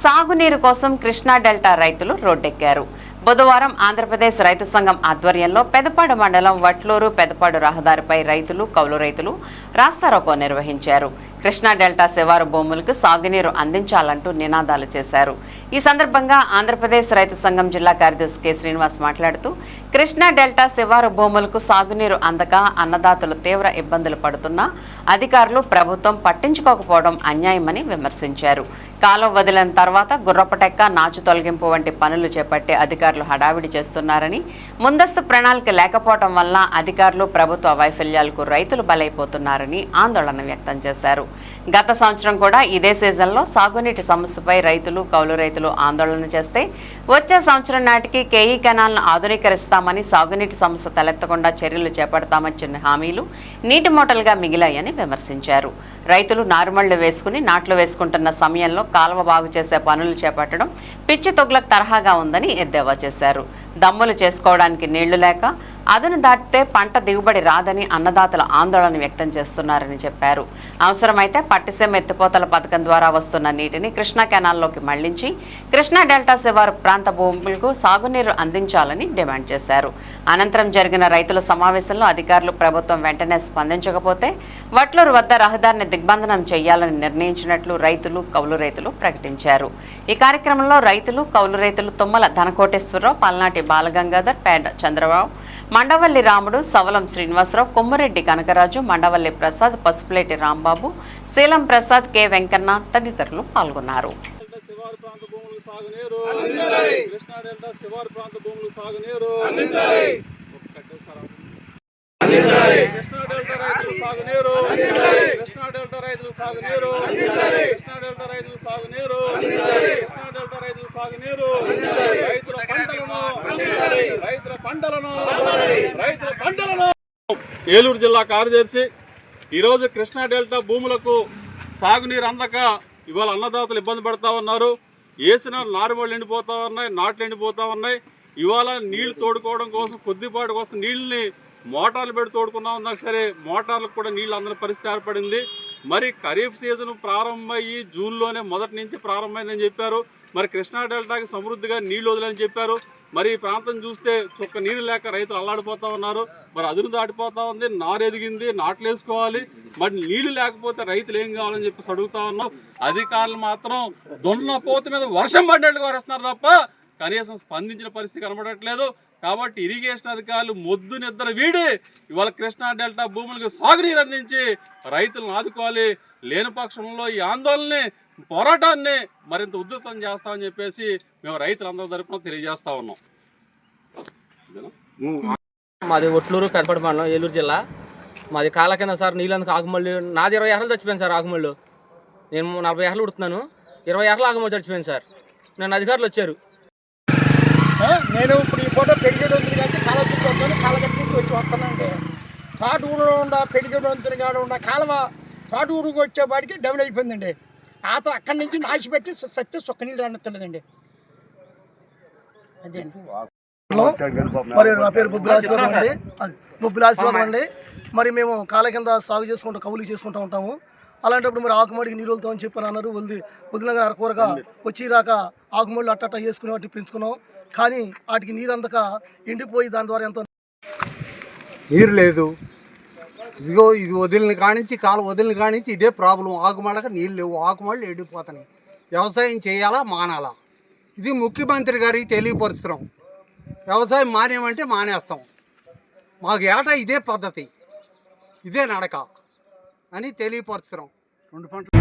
సాగునీరు కోసం కృష్ణా డెల్టా రైతులు రోడ్డెక్కారు. బుధవారం ఆంధ్రప్రదేశ్ రైతు సంఘం ఆధ్వర్యంలో పెదపాడు మండలం వట్లూరు పెదపాడు రహదారిపై రైతులు కౌలు రైతులు రాస్తారోకో నిర్వహించారు. కృష్ణా డెల్టా శివారు భూములకు సాగునీరు అందించాలంటూ నినాదాలు చేశారు. ఈ సందర్భంగా ఆంధ్రప్రదేశ్ రైతు సంఘం జిల్లా కార్యదర్శి కె. శ్రీనివాస్ మాట్లాడుతూ కృష్ణా డెల్టా శివారు భూములకు సాగునీరు అందక అన్నదాతలు తీవ్ర ఇబ్బందులు పడుతున్నా అధికారులు ప్రభుత్వం పట్టించుకోకపోవడం అన్యాయమని విమర్శించారు. కాలం వదిలిన తర్వాత గుర్రపటెక్క నాచు తొలగింపు వంటి పనులు చేపట్టే అధికారులు హడావిడి చేస్తున్నారని ముందస్తు ప్రణాళిక లేకపోవడం వల్ల అధికారులు ప్రభుత్వ వైఫల్యాలకు రైతులు బలైపోతున్నారని ఆందోళన వ్యక్తం చేశారు. గత సంవత్సరం కూడా ఇదే సీజన్లో సాగునీటి సమస్యపై రైతులు కౌలు రైతులు ఆందోళన చేస్తే వచ్చే సంవత్సరం నాటికి కేఈ కెనాల్ను ఆధునీకరిస్తామని సాగునీటి సమస్య తలెత్తకుండా చర్యలు చేపడతామని చిన్న హామీలు నీటి మూటలుగా మిగిలాయని విమర్శించారు. రైతులు నారుమళ్ళు వేసుకుని నాట్లు వేసుకుంటున్న సమయంలో కాలువ బాగు చేసే పనులు చేపట్టడం పిచ్చి తొగ్గులకు తరహాగా ఉందని ఎద్దేవా చేశారు. దమ్ములు చేసుకోవడానికి నీళ్ళు లేక అదను దాటితే పంట దిగుబడి రాదని అన్నదాతలు ఆందోళన వ్యక్తం చేస్తున్నారని చెప్పారు. అవసరమైతే పట్టిసీమ ఎత్తిపోతల పథకం ద్వారా వస్తున్న నీటిని కృష్ణా కెనాల్లోకి మళ్ళించి కృష్ణా డెల్టా శివారు ప్రాంత భూములకు సాగునీరు అందించాలని డిమాండ్ చేశారు. అనంతరం జరిగిన రైతుల సమావేశంలో అధికారులు ప్రభుత్వం వెంటనే స్పందించకపోతే వట్లూరు వద్ద రహదారిని దిగ్బంధనం చేయాలని నిర్ణయించినట్లు రైతులు కౌలు రైతులు ప్రకటించారు. ఈ కార్యక్రమంలో రైతులు కౌలు రైతులు తుమ్మల ధనకోటేశ్వరరావు పల్నాటి బాలగంగాధర్ పేడ చంద్రబాబు మండవల్లి రాముడు సవలం శ్రీనివాసరావు కొమ్మిరెడ్డి కనకరాజు మండవల్లి ప్రసాద్ పసుపులేటి రాంబాబు శీలం ప్రసాద్ కె వెంకన్న తదితరులు పాల్గొన్నారు. డెల్టా శివారు ప్రాంత భూములు సాగునీరు. కృష్ణా డెల్టా శివారు ప్రాంత భూములు సాగునీరు. కృష్ణా డెల్టా రైతులు సాగునీరు. కృష్ణా డెల్టా రైతులు సాగునీరు. కృష్ణా డెల్టా రైతులు సాగునీరు. కృష్ణా డెల్టా రైతులు సాగునీరు రైతుల పంటలను రైతుల పంటలను రైతుల పంటలను ఏలూరు జిల్లా కార్యదర్శి ఈరోజు కృష్ణా డెల్టా భూములకు సాగునీరు అందక ఇవాళ అన్నదాతలు ఇబ్బంది పడతా ఉన్నారు. వేసిన నారుమళ్ళు ఎండిపోతా ఉన్నాయి నాట్లు ఎండిపోతా ఉన్నాయి. ఇవాళ నీళ్ళు తోడుకోవడం కోసం కొద్దిపాటు కోసం నీళ్ళని మోటార్లు పెట్టి తోడుకున్నా ఉన్నా సరే మోటార్లకు కూడా నీళ్ళు అందని పరిస్థితి ఏర్పడింది. మరి ఖరీఫ్ సీజన్ ప్రారంభమయ్యి జూన్లోనే మొదటి నుంచి ప్రారంభమైందని చెప్పారు. మరి కృష్ణా డెల్టాకి సమృద్ధిగా నీళ్ళు వదిలని చెప్పారు. మరి ఈ ప్రాంతం చూస్తే చుక్క నీరు లేక రైతులు అల్లాడిపోతా ఉన్నారు. మరి అదును దాటిపోతా ఉంది నారు ఎదిగింది నాట్లు వేసుకోవాలి మరి నీళ్ళు లేకపోతే రైతులు ఏం కావాలని చెప్పేసి అడుగుతా ఉన్నాం. అధికారులు మాత్రం దొన్న పోత మీద వర్షం పడ్డట్టుగా వస్తున్నారు తప్ప కనీసం స్పందించిన పరిస్థితి కనబడట్లేదు. కాబట్టి ఇరిగేషన్ అధికారులు మొద్దు నిద్ర వీడి ఇవాళ కృష్ణా డెల్టా భూములకు సాగునీరు అందించి రైతులను ఆదుకోవాలి. లేని పక్షంలో ఈ ఆందోళనని పోరాటాన్ని మరింత ఉధృతం చేస్తామని చెప్పేసి మేము రైతులందరి తరపున తెలియజేస్తా ఉన్నాం. మాది ఒట్లూరు పెద్దపడి మండలం ఏలూరు జిల్లా. మాది కాల కింద సార్ నీళ్ళందుకు ఆకుమల్లి నాది ఇరవై ఎకరాలు చచ్చిపోయింది సార్ ఆకుమళ్ళు. నేను నలభై ఎకరాలు ఉడుతున్నాను. ఇరవై ఎకరాలు ఆకుమల్లి చచ్చిపోయింది సార్. నన్ను అధికారులు వచ్చారు. నేను ఇప్పుడు ఈ ఫోటో పెరిగేడు వంతులు కానీ కాలువ చుట్టూ వస్తాను కాలువ కట్టుకుంటూ వచ్చి వస్తానండి. తాటు ఊరిలో ఉన్న పెరిగేడు వంతులు కాడ ఉన్న కాలువ తాటు ఊరికి వచ్చేపాటికి డబుల్ అయిపోయిందండి. ఆత అక్కడి నుంచి నాచి పెట్టి సత్య సొక్క నీళ్ళు రానిస్తలేదండి అదేంటి మరి నా పేరు బొబ్బిల ఆశీర్వాదం అండి. బొబ్బిల ఆశీర్వాదం అండి. మరి మేము కాల కింద సాగు చేసుకుంటాం కవులు చేసుకుంటూ ఉంటాము. అలాంటప్పుడు మరి ఆకుమడికి నీళ్ళు వదులుతామని చెప్పని అన్నారు. వదిలి వదిలిన అరకూరగా వచ్చి రాక ఆకుమడులు అట్టట్ట వేసుకుని వాటిని పెంచుకున్నాం. కానీ వాటికి నీరు అందక ఎండిపోయి దాని ద్వారా ఎంతో నీరు లేదు. ఇదిగో ఇది వదిలిన కానించి కాలు వదిలిన కానించి ఇదే ప్రాబ్లం. ఆకుమడక నీళ్ళు లేవు ఆకుమళ్ళు ఎండిపోతున్నాయి. వ్యవసాయం చేయాలా మానాలా? ఇది ముఖ్యమంత్రి గారికి తెలియపరుస్తున్నాం. వ్యవసాయం మానేమంటే మానేస్తాం. మాకు ఏటా ఇదే పద్ధతి. ఇదే నడక అని తెలియపరుస్తున్నాం. రెండు పంటలు